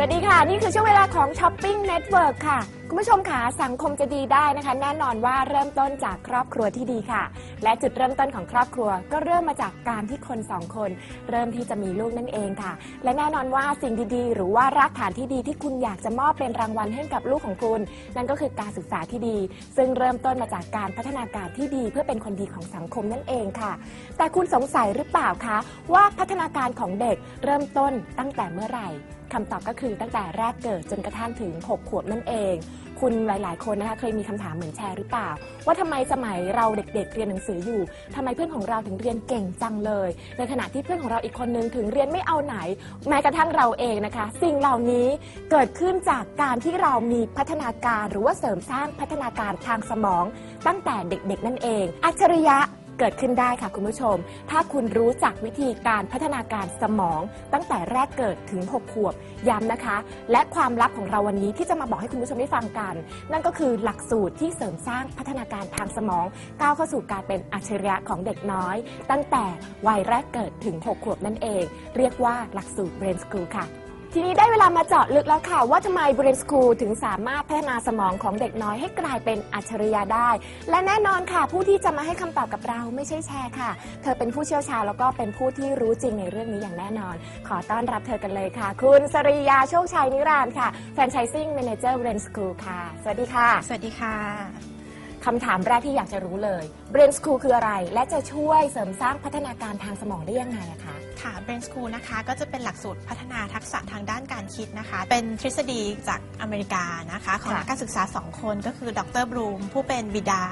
สวัสดีค่ะ นี่คือช่วงเวลาของช้อปปิ้งเน็ตเวิร์กค่ะ คุณผู้ชมค่ะสังคมจะดีได้นะคะ แน่นอนว่าเริ่มต้นจากครอบครัวที่ดีค่ะ และจุดเริ่มต้นของครอบครัว ก็เริ่มมาจากการที่คนสองคน เริ่มที่จะมีลูกนั่นเองค่ะ และแน่นอนว่าสิ่งดีๆ หรือว่ารากฐานที่ดีที่คุณอยากจะมอบเป็นรางวัลให้กับลูกของคุณ นั่นก็คือการศึกษาที่ดี ซึ่งเริ่มต้นมาจากการพัฒนาการที่ดี เพื่อเป็นคนดีของสังคมนั่นเองค่ะ แต่คุณสงสัยหรือเปล่าคะว่าพัฒนาการของเด็กเริ่มต้นตั้งแต่เมื่อไหร่ คำตอบก็คือตั้งแต่แรกเกิดจนกระทั่งถึง 6 ขวบนั่นเอง คุณหลาย ๆ คนนะคะเคยมีคำถามเหมือนแชร์หรือเปล่า ว่าทำไมสมัยเราเด็ก ๆ เรียนหนังสืออยู่ทำไมเพื่อนของเราถึงเรียนเก่งจังเลย ในขณะที่เพื่อนของเราอีกคนนึงถึงเรียนไม่เอาไหน แม้กระทั่งเราเองนะคะ สิ่งเหล่านี้เกิดขึ้นจากการที่เรามีพัฒนาการหรือว่าเสริมสร้างพัฒนาการทางสมอง ตั้งแต่เด็ก ๆ นั่นเอง อัจฉริยะ เกิดขึ้นได้ค่ะคุณผู้ชม ถ้าคุณรู้จักวิธีการพัฒนาการสมอง ตั้งแต่แรกเกิดถึง 6 ขวบย้ำนะคะ และความลับของเราวันนี้ที่จะมาบอกให้คุณผู้ชมได้ฟังกัน นั่นก็คือหลักสูตรที่เสริมสร้างพัฒนาการทางสมอง ก้าวเข้าสู่การเป็นอัจฉริยะของเด็กน้อย ตั้งแต่วัยแรกเกิดถึง 6 ขวบนั่นเอง เรียกว่าหลักสูตร Brain School ค่ะ ทีนี้ได้เวลามาเจาะลึกแล้วค่ะ ว่าทำไม Brain School ถึงสามารถพัฒนาสมองของเด็กน้อยให้กลายเป็นอัจฉริยะได้ และแน่นอนค่ะ ผู้ที่จะมาให้คำตอบกับเราไม่ใช่แชร์ค่ะ เธอเป็นผู้เชี่ยวชาญแล้วก็เป็นผู้ที่รู้จริงในเรื่องนี้อย่างแน่นอน ขอต้อนรับเธอกันเลยค่ะ คุณสริยาโชคชัยนิรานต์ค่ะ Franchising Manager Brain School ค่ะ สวัสดีค่ะ สวัสดีค่ะคำถามแรกที่อยากจะรู้เลย Brain School คืออะไร และจะช่วยเสริมสร้างพัฒนาการทางสมองได้ยังไงอะคะ ค่ะ Brain School นะคะ ก็จะเป็นหลักสูตรพัฒนาทักษะทางด้านการคิดนะคะ เป็นทฤษฎีจากอเมริกานะคะของค่ะนักการศึกษา 2 คนก็คือดรบรูมผู้เป็นบิดา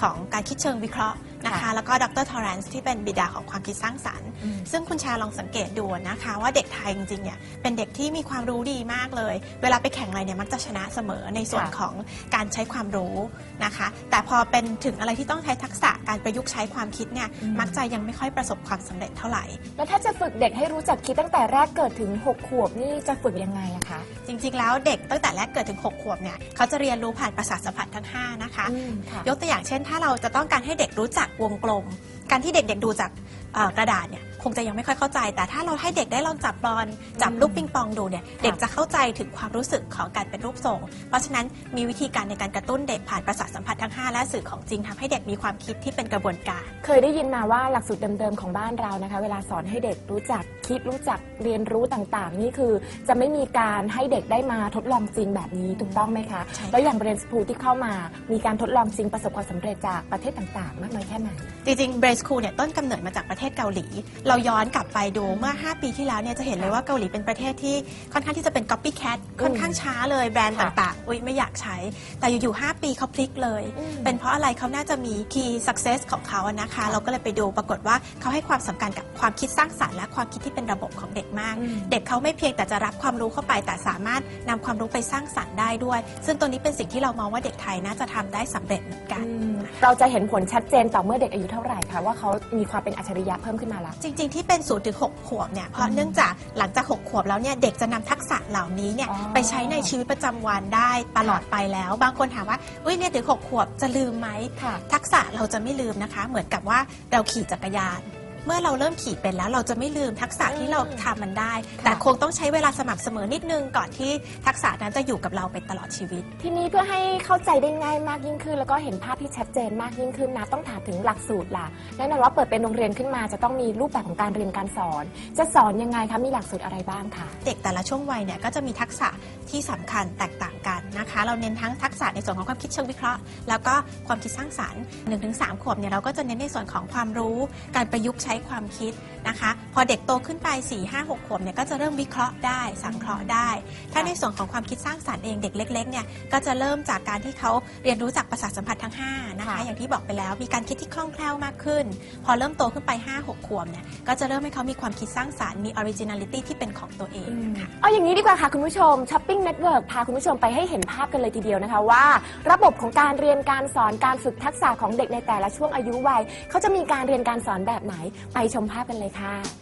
ของการคิดเชิงวิเคราะห์นะคะค่ะแล้วก็ดรทอร์เรนซ์ที่เป็นบิดาของความคิดสร้างสรรค์อืมซึ่งคุณแชร์ลองสังเกตดูนะคะ ว่าเด็กไทยจริงๆเนี่ยเป็นเด็กที่มีความรู้ดีมากเลย เวลาไปแข่งอะไรเนี่ยมักจะชนะเสมอในส่วนค่ะของการใช้ความรู้นะคะ แต่พอเป็นถึงอะไรที่ต้องใช้ทักษะการประยุกต์ใช้ความคิดเนี่ยอืมมักจะยังไม่ค่อยประสบความสำเร็จเท่าไหร่แล้วถ้าจะฝึกเด็กให้รู้จักคิดตั้งแต่แรกเกิดถึง 6 ขวบนี่จะฝึกยังไงอะคะ จริงๆ แล้วเด็กตั้งแต่แรกเกิดถึง 6 ขวบเนี่ยเขาจะเรียนรู้ผ่านประสาทสัมผัสทั้ง 5 นะคะอืมค่ะยกตัวอย่างเช่น ถ้าเราจะต้องการให้เด็กรู้จักวงกลม การที่เด็กๆดูจากเอ่อ กระดาษเนี่ยคงจะยังไม่ค่อยเข้าใจ แต่ถ้าเราให้เด็กได้ลองจับบอลจับลูกปิงปองดูเนี่ยเด็กจะเข้าใจถึงความรู้สึกของการเป็นรูปทรง เพราะฉะนั้นมีวิธีการในการกระตุ้นเด็กผ่านประสาทสัมผัสทั้ง 5 และสื่อของจริงทำให้เด็กมีความคิดที่เป็นกระบวนการ เคยได้ยินมาว่าหลักสูตรเดิมๆของบ้านเรานะคะ เวลาสอนให้เด็กรู้จักคิดรู้จักเรียนรู้ต่างๆ นี่คือจะไม่มีการให้เด็กได้มาทดลองจริงแบบนี้ถูกต้องไหมคะใช่ค่ะแล้วอย่างเรียนสคูลที่เข้ามามีการทดลองจริงประสบความสำเร็จจากประเทศต่างๆ มากน้อยแค่ไหนจริงๆ Brain School เนี่ยต้นกำเนิดมาจากประเทศเกาหลี เราย้อนกลับไปดูเมื่อ 5 ปีที่แล้วเนี่ยจะเห็นเลยว่าเกาหลีเป็นประเทศที่ค่อนข้างที่จะเป็น copycat ค่อนข้างช้าเลยแบรนด์ค่ะต่างๆ อุ้ยไม่อยากใช้ แต่อยู่ๆ5ปีเขาพลิกเลยอืมเป็นเพราะอะไรเขาน่าจะมี key success ของเขาอะนะคะ เราก็เลยไปดูปรากฏว่าเขาให้ความสำคัญกับความคิดสร้างสรรค์และความคิดที่เป็นระบบของเด็กมากอืมเด็กเขาไม่เพียงแต่จะรับความรู้เข้าไป แต่สามารถนำความรู้ไปสร้างสรรค์ได้ด้วย ซึ่งตัวนี้เป็นสิ่งที่เรามองว่าเด็กไทยน่าจะทำได้สำเร็จเหมือนกันอืมเราจะเห็นผลชัดเจนต่อเมื่อเด็กอายุเท่าไหร่คะว่าเขามีความเป็นอัจฉริยะเพิ่มขึ้นมาแล้วจริง ๆ ที่เป็น0ูถึงหขวบเนี่ยเพราะเนื่องจากหลังจาก 6 ขวบแล้วเนี่ยเด็กจะนำทักษะเหล่านี้เนี่ยอ๋อไปใช้ในชีวิตประจำวันได้ตลอดไปแล้ว บางคนถามว่าอุ้ยเนี่ยถึง 6 ขวบจะลืมไหมค่ะทักษะเราจะไม่ลืมนะคะ เหมือนกับว่าเราขี่จักรยาน เมื่อเราเริ่มขี่เป็นแล้วเราจะไม่ลืมทักษะที่เราทำมันได้ค่ะแต่คงต้องใช้เวลาสม่ำเสมอนิดนึงก่อนที่ทักษะนั้นจะอยู่กับเราไปตลอดชีวิต ทีนี้เพื่อให้เข้าใจได้ง่ายมากยิ่งขึ้น แล้วก็เห็นภาพที่ชัดเจนมากยิ่งขึ้นนะต้องถามถึงหลักสูตรล่ะแน่นอนว่าเปิดเป็นโรงเรียนขึ้นมาจะต้องมีรูปแบบของการเรียนการสอน จะสอนยังไงคะมีหลักสูตรอะไรบ้างคะเด็กแต่ละช่วงวัยเนี่ยก็จะมีทักษะที่สำคัญแตกต่างกัน นะคะ เราเน้นทั้งทักษะในส่วนของความคิดเชิงวิเคราะห์ แล้วก็ความคิดสร้างสรรค์1-3ขวบเนี่ยเราก็จะเน้นในส่วนของความรู้ การประยุกต์ใช้ความคิดนะคะ พอเด็กโตขึ้นไป 4 5 6 ขวบเนี่ยก็จะเริ่มวิเคราะห์ได้ สังเคราะห์ได้ ถ้าในส่วนของความคิดสร้างสรรค์เองเด็กเล็กๆเนี่ยก็จะเริ่มจากการที่เขาเรียนรู้จากประสาทสัมผัสทั้ง5นะคะค่ะอย่างที่บอกไปแล้วมีการคิดที่คล่องแคล่วมากขึ้น พอเริ่มโตขึ้นไป 5-6 ขวบเนี่ยก็จะเริ่มให้เขามีความคิดสร้างสรรค์มี originality ที่เป็นของตัวเองค่ะเอาอย่างนี้ดีกว่าค่ะคุณผู้ชมช้อปปิ้งเน็ตเวิร์กพาคุณผู้ชมไปให้เห็นภาพกันเลยทีเดียวนะคะว่า ระบบของการเรียนการสอนการฝึกทักษะของเด็กในแต่ละช่วงอายุวัยเขาจะมีการเรียนการสอนแบบไหนไปชมภาพกันเลยค่ะ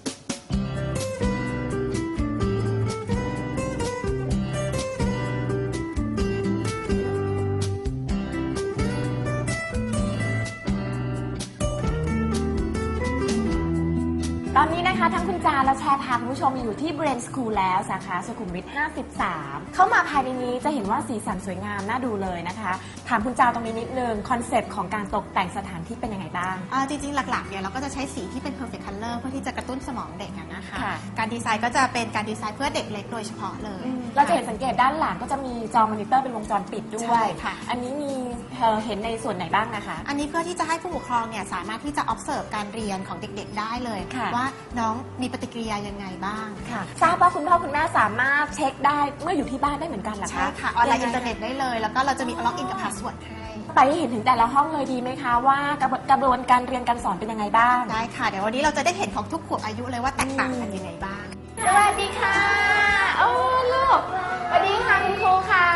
นนี้นะคะนะคะ ทั้งคุณจาและแชร์พาคุณผู้ชมมาอยู่ที่ Brain School แล้วสาขาสุขุมวิท 53 เข้ามาภายในนี้จะเห็นว่าสีสันสวยงามน่าดูเลยนะคะ ถามคุณจาตรงนี้นิดนึงคอนเซปต์ของการตกแต่งสถานที่เป็นยังไงบ้าง อ่าจริงๆ หลักๆ เนี่ยเราก็จะใช้สีที่เป็น perfect color เพื่อที่จะกระตุ้นสมองเด็กอะนะคะ ค่ะ การดีไซน์ก็จะเป็นการดีไซน์เพื่อเด็กเล็กโดยเฉพาะเลย เราจะเห็นสังเกตด้านหลังก็จะมีจอมอนิเตอร์เป็นวงจรปิดด้วใช่ย ค่ะ อันนี้มีเอ่อเห็นในส่วนไหนบ้างนะคะ อันนี้เพื่อที่จะให้ผู้ปกครองเนี่ยสามารถที่จะ observe การเรียนของเด็กๆ ได้เลย ค่ะว่าน้องมีปฏิกิริยายังไงบ้าง ค่ะทราบว่าคุณพ่อคุณแม่สามารถเช็คได้เมื่ออยู่ที่บ้านได้เหมือนกันเหรอคะ ใช่ค่ะ ออนไลน์ยัอิงนไงเทอร์เน็ตได้เลย แล้วก็เราจะมี login กับ password ให้ ไปให้เห็นถึงแต่ละห้องเลยดีไหมคะ ว่ากระบวนกระบวนการเรียนการสอนเป็นยังไงบ้าง ได้ค่ะ เดี๋ยววันนี้เราจะได้เห็นของทุกขวบอายุเลยว่าแตกต่างกันยังไงบ้าง สวัสดีค่ะ โอ้ลูกสวัสดีค่ะคุณครูค่ะ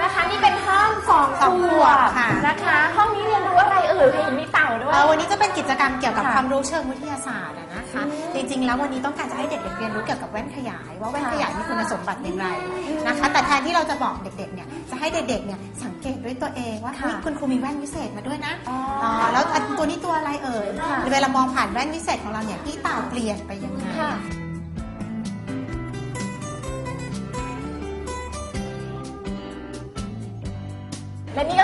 นะคะ นี่เป็นห้องสองสองขขววบบค่ะ นะคะ ห้องนี้เรียนรู้อะไรเอ่ยเห็นมีเต่าด้วย เอ่อวันนี้จะเป็นกิจกรรมเกี่ยวกับค่ะ ความรู้เชิงวิทยาศาสตร์อะ นะคะอืมจริงๆ แล้ววันนี้ต้องการจะให้เด็กๆเรียนรู้เกี่ยวกับแว่นขยาย ว่าแว่นค่ะขยายมีคุณสมบัติอย่างไรอืมนะคะ แต่แทนที่เราจะบอกเด็กๆเนี่ยจะให้เด็กๆเนี่ยสังเกตด้วยตัวเองว่าค่ะเฮ้ยคุณครูมีแว่นวิเศษมาด้วยนะอ๋ออ๋อแล้วอันตัวนี้ตัวอะไรเอ่ยค่ะเวลามองผ่านแว่นวิเศษของเราเนี่ยพี่เต่าเปลี่ยนไปยังไงค่ะ และนี่ก็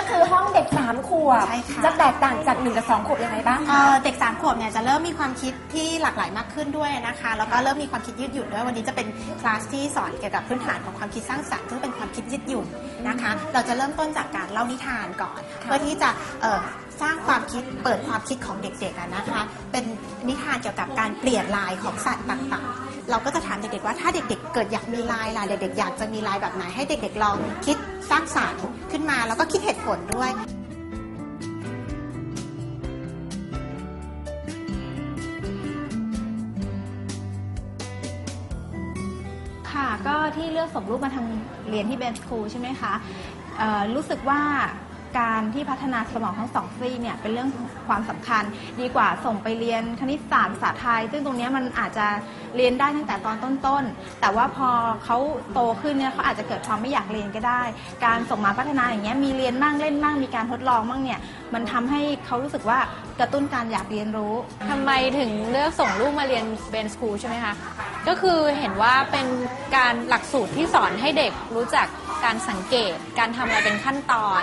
คือห้องเด็ก สามขวบ ใช่ค่ะ จะแตกต่างจากหนึ่งกับสองขวบยังไงบ้างเอ่คะ อเด็กสามขวบเนี่ยจะเริ่มมีความคิดที่หลากหลายมากขึ้นด้วยนะคะแล้วก็เริ่มมีความคิดยืดหยุ่นด้วยวันนี้จะเป็นคลาสที่สอนเกี่ยวกับพื้นฐานของความคิดสร้างสรรค์ซึ่งเป็นความคิดยืดหยุ่นนะคะ เราจะเริ่มต้นจากการเล่านิทานก่อน ค่ะ เพื่อที่จะเอ่อสร้างความคิดเปิดความคิดของเด็กๆอะนะคะ เป็นนิทานเกี่ยวกับการเปลี่ยนลายของสัตว์ต่างๆ เราก็จะถามเด็กๆว่าถ้าเด็กๆ เกิดอยากมีลายล่ะเด็กๆอยากจะมีลายแบบไหนให้เด็กๆลองคิดสร้างสรรค์ขึ้นมา แล้วก็คิดเหตุผลด้วย ที่เลือกส่งลูกมาทางเรียนที่เบนสคูลใช่ไหมคะรู้สึกว่า การที่พัฒนาสมองทั้งสองซีกเนี่ยเป็นเรื่องความสำคัญ ดีกว่าส่งไปเรียนคณิตศาสตร์ภาษาไทย ซึ่งตรงนี้มันอาจจะเรียนได้ตั้งแต่ตอนต้นๆ แต่ว่าพอเขาโตขึ้นเนี่ยเขาอาจจะเกิดความไม่อยากเรียนก็ได้ การส่งมาพัฒนาอย่างเงี้ยมีเรียนมั่งเล่นมั่งมีการทดลองมั่งเนี่ยมันทำให้เขารู้สึกว่ากระตุ้นการอยากเรียนรู้ทำไมถึงเลือกส่งลูกมาเรียนเบนสคูลใช่ไหมคะก็คือเห็นว่าเป็นการหลักสูตรที่สอนให้เด็กรู้จัก การสังเกต การทำอะไรเป็นขั้นตอน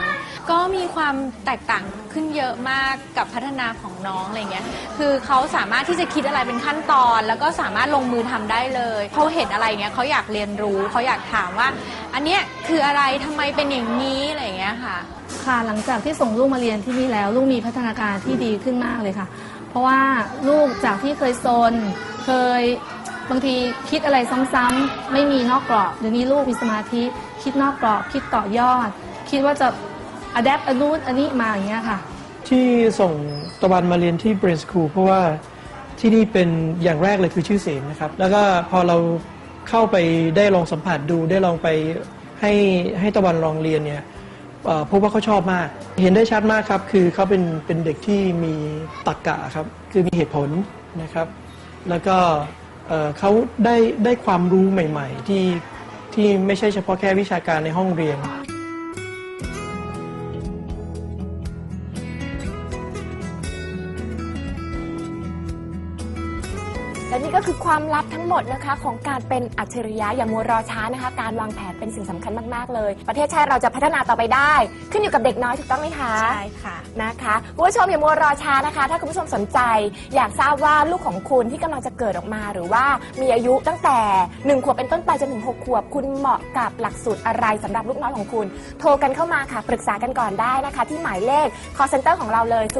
ก็มีความแตกต่างขึ้นเยอะมากกับพัฒนาของน้องอะไรเงี้ย คือเขาสามารถที่จะคิดอะไรเป็นขั้นตอน แล้วก็สามารถลงมือทำได้เลยเขาเห็นอะไรเงี้ยเขาอยากเรียนรู้เขาอยากถามว่า อันเนี้ยคืออะไรทำไมเป็นอย่างนี้อะไรเงี้ยค่ะ ค่ะหลังจากที่ส่งลูกมาเรียนที่นี่แล้ว ลูกมีพัฒนาการที่ดีขึ้นมากเลยค่ะ เพราะว่าลูกจากที่เคยโซนเคย บางทีคิดอะไรซ้ำๆไม่มีนอกกรอบเดี๋ยวนี้ลูกมีสมาธิ คิดนอกกรอบคิดต่อยอด คิดว่าจะอัดแอปอันนู้นอันนี้มาอย่างเงี้ยค่ะ ที่ส่งตะวันมาเรียนที่ Brain School เพราะว่าที่นี่เป็นอย่างแรกเลยคือชื่อเสียงนะครับ แล้วก็พอเราเข้าไปได้ลองสัมผัสดูได้ลองไปให้ให้ตะวันลองเรียนเนี่ยพบว่าเขาชอบมาก เห็นได้ชัดมากครับ คือเขาเป็นเป็นเด็กที่มีตรรกะครับ คือมีเหตุผลนะครับ แล้วก็ เขาได้ได้ความรู้ใหม่ ๆ ที่ที่ไม่ใช่เฉพาะแค่วิชาการในห้องเรียน คือความลับทั้งหมดนะคะของการเป็นอัจฉริยะอย่ามัวรอช้านะคะ การวางแผนเป็นสิ่งสำคัญมากๆเลย ประเทศชาติเราจะพัฒนาต่อไปได้ ขึ้นอยู่กับเด็กน้อยถูกต้องไหมคะใช่ค่ะนะคะคุณผู้ชมอย่ามัวรอช้านะคะ ถ้าคุณผู้ชมสนใจ อยากทราบว่าลูกของคุณที่กำลังจะเกิดออกมา หรือว่ามีอายุตั้งแต่1ขวบเป็นต้นไปจนถึง6ขวบ คุณเหมาะกับหลักสูตรอะไรสำหรับลูกน้อยของคุณ โทรกันเข้ามาค่ะปรึกษากันก่อนได้นะคะ ที่หมายเลข call center ของเราเลย 02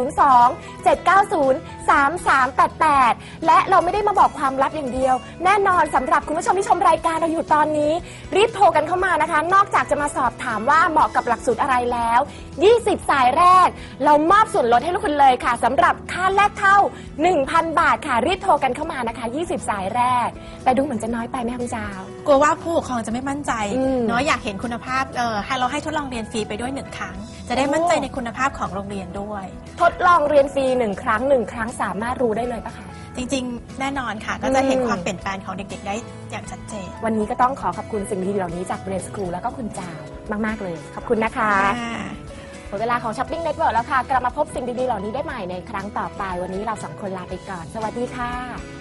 790 3388 และเราไม่ได้มาบอกความลับอย่างเดียว แน่นอนสำหรับคุณผู้ชมที่ชมรายการเราอยู่ตอนนี้ รีบโทรกันเข้ามานะคะ นอกจากจะมาสอบถามว่าเหมาะกับหลักสูตรอะไรแล้ว 20 สายแรก เรามอบส่วนลดให้ลูกคุณเลยค่ะสำหรับค่าแรกเข้า 1,000 บาทค่ะรีบโทรกันเข้ามานะคะ 20 สายแรก แต่ดูเหมือนจะน้อยไปไหมคะคุณจาว กลัวว่าผู้ปกครองจะไม่มั่นใจอืมเนาะอยากเห็นคุณภาพเออให้เราให้ทดลองเรียนฟรีไปด้วยหนึ่งครั้ง จะได้มั่นใจโอ้ ในคุณภาพของโรงเรียนด้วย ทดลองเรียนฟรีหนึ่งครั้งหนึ่งครั้งสามารถรู้ได้เลยปะคะ จริงๆ แน่นอนค่ะ ก็จะเห็นอืมความเปลี่ยนแปลงของเด็กๆ ได้อย่างชัดเจน วันนี้ก็ต้องขอขอบคุณสิ่งดีๆเหล่านี้จากเบรนสคูลแล้วก็คุณจาวมาก ๆ เลย ขอบคุณนะคะหมดเวลาของช้อปปิ้งเน็ตเวิร์กแล้วค่ะ กลับมาพบสิ่งดีๆ เหล่านี้ได้ใหม่ในครั้งต่อไป วันนี้เราสองคนลาไปก่อน สวัสดีค่ะ